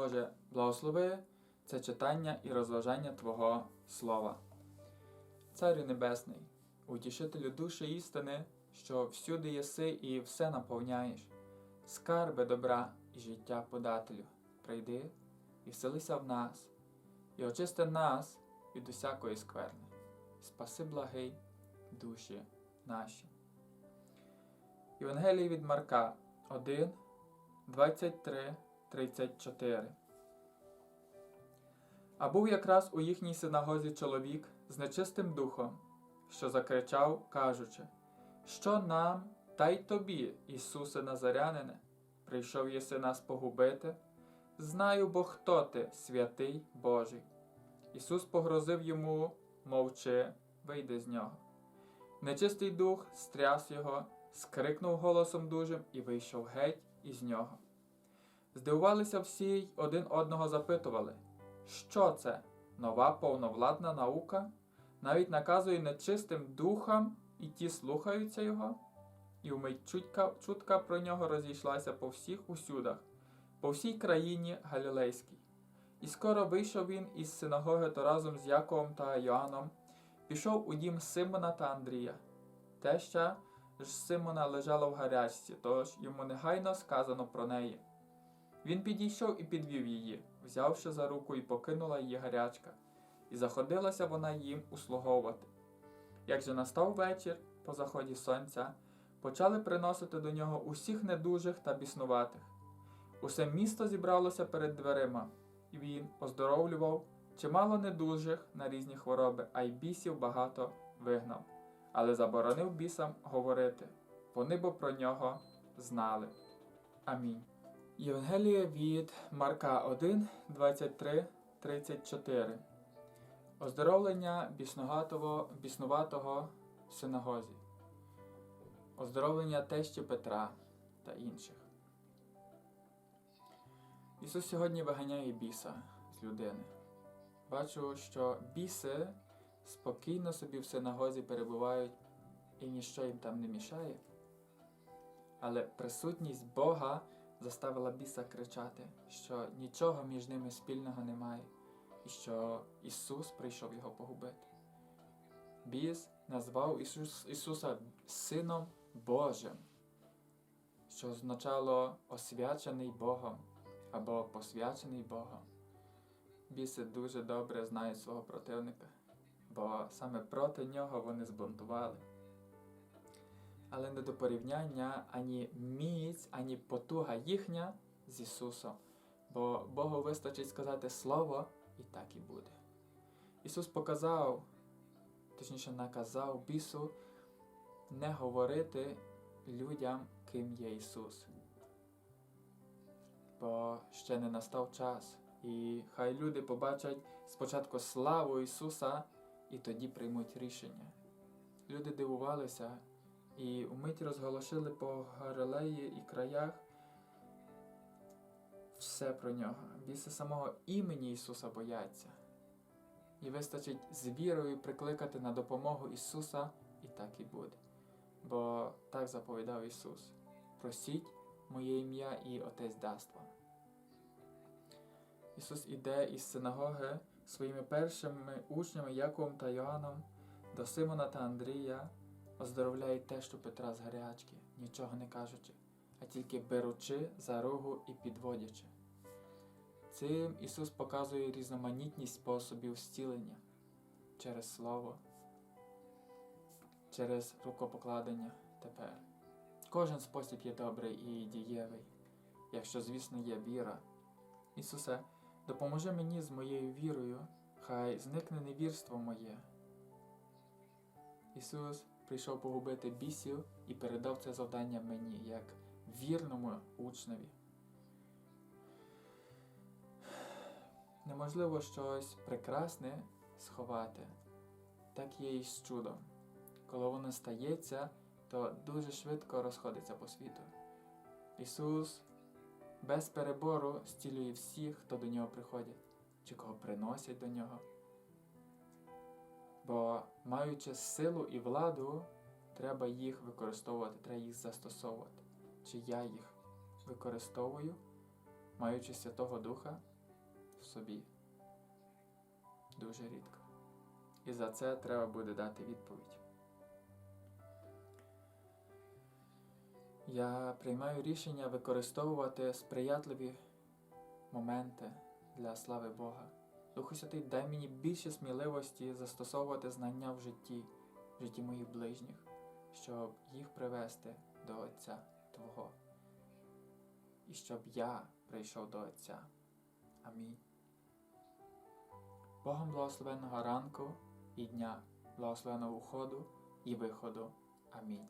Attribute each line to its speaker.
Speaker 1: Боже, благослови це читання і розважання Твого Слова. Царю Небесний, утішителю душі істини, що всюди єси і все наповняєш, скарби добра і життя подателю, прийди і вселися в нас, і очисти нас від усякої скверни. Спаси благий душі наші. Євангелії від Марка 1, 23, 34. А був якраз у їхній синагозі чоловік з нечистим духом, що закричав, кажучи, що нам, та й тобі, Ісусе Назарянине, прийшов єси нас погубити? Знаю бо хто ти, святий Божий. Ісус погрозив йому, мовчи, вийди з нього. Нечистий дух стряс його, скрикнув голосом дужим і вийшов геть із нього. Здивувалися всі й один одного запитували, що це нова повновладна наука, навіть наказує нечистим духам, і ті слухаються його. І вмить чутка, чутка про нього розійшлася по всіх усюдах, по всій країні Галілейській. І скоро вийшов він із синагоги то разом з Яковом та Йоанном, пішов у дім Симона та Андрія. Теща ж Симона лежала в гарячці, тож йому негайно сказано про неї. Він підійшов і підвів її, взявши за руку і покинула її гарячка, і заходилася вона їм услуговувати. Як же настав вечір, по заході сонця, почали приносити до нього усіх недужих та біснуватих. Усе місто зібралося перед дверима, і він оздоровлював чимало недужих на різні хвороби, а й бісів багато вигнав, але заборонив бісам говорити, вони бо про нього знали. Амінь. Євангелія від Марка 1, 23, 34. Оздоровлення біснуватого в синагозі. Оздоровлення тещі Петра та інших. Ісус сьогодні виганяє біса з людини. Бачу, що біси спокійно собі в синагозі перебувають і ніщо їм там не мішає. Але присутність Бога заставила біса кричати, що нічого між ними спільного немає, і що Ісус прийшов його погубити. Біс назвав Ісус, Ісуса Сином Божим, що означало освячений Богом або посвячений Богом. Біси дуже добре знають свого противника, бо саме проти нього вони збунтували. Але не до порівняння ані міць, ані потуга їхня з Ісусом, бо Богу вистачить сказати Слово, і так і буде. Ісус показав, точніше наказав бісу не говорити людям, ким є Ісус. Бо ще не настав час, і хай люди побачать спочатку славу Ісуса і тоді приймуть рішення. Люди дивувалися і вмить розголошили по Галилеї і краях все про нього. Біси самого імені Ісуса бояться. І вистачить з вірою прикликати на допомогу Ісуса, і так і буде. Бо так заповідав Ісус: просіть моє ім'я і Отець дасть вам. Ісус іде із синагоги своїми першими учнями Яковом та Йоанном до Симона та Андрія, оздоровляє те, що Петра з гарячки, нічого не кажучи, а тільки беручи за рогу і підводячи. Цим Ісус показує різноманітність способів зцілення через Слово, через рукопокладення тепер. Кожен спосіб є добрий і дієвий, якщо, звісно, є віра. Ісусе, допоможи мені з моєю вірою, хай зникне невірство моє. Ісус прийшов погубити бісів і передав це завдання мені, як вірному учневі. Неможливо щось прекрасне сховати, так є і з чудом. Коли воно стається, то дуже швидко розходиться по світу. Ісус без перебору зцілює всіх, хто до нього приходять, чи кого приносять до нього. Бо маючи силу і владу, треба їх використовувати, треба їх застосовувати. Чи я їх використовую, маючи Святого Духа, в собі. Дуже рідко. І за це треба буде дати відповідь. Я приймаю рішення використовувати сприятливі моменти для слави Бога. Духу Святий, дай мені більше сміливості застосовувати знання в житті, в житті моїх ближніх, щоб їх привести до Отця Твого. І щоб я прийшов до Отця. Амінь. Богом благословенного ранку і дня, благословеного уходу і виходу. Амінь.